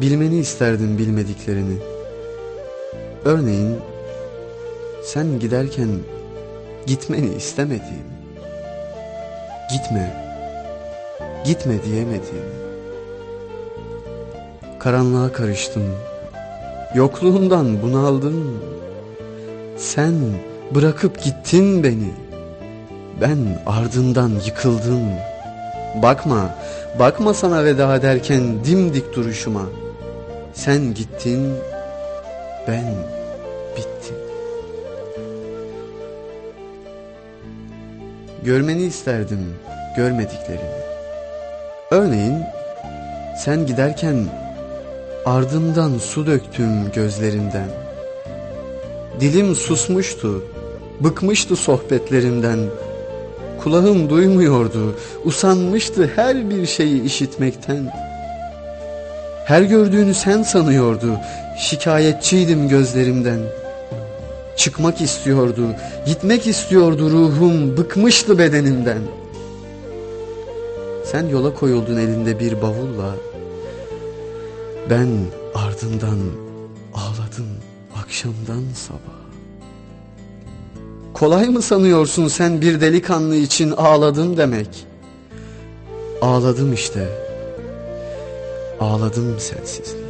Bilmeni isterdim bilmediklerini. Örneğin sen giderken gitmeni istemediğim, gitme, gitme diyemediğim. Karanlığa karıştım, yokluğundan bunaldım. Sen bırakıp gittin beni, ben ardından yıkıldım. Bakma, bakma sana veda ederken dimdik duruşuma. Sen gittin, ben bittim. Görmeni isterdim görmediklerini. Örneğin sen giderken ardından su döktüm gözlerinden. Dilim susmuştu, bıkmıştı sohbetlerimden. Kulağım duymuyordu, usanmıştı her bir şeyi işitmekten. Her gördüğünü sen sanıyordu, şikayetçiydim gözlerimden. Çıkmak istiyordu, gitmek istiyordu ruhum, bıkmıştı bedenimden. Sen yola koyuldun elinde bir bavulla, ben ardından ağladım akşamdan sabah. Kolay mı sanıyorsun sen bir delikanlı için ağladım demek? Ağladım işte. Ağladım sensizliğe.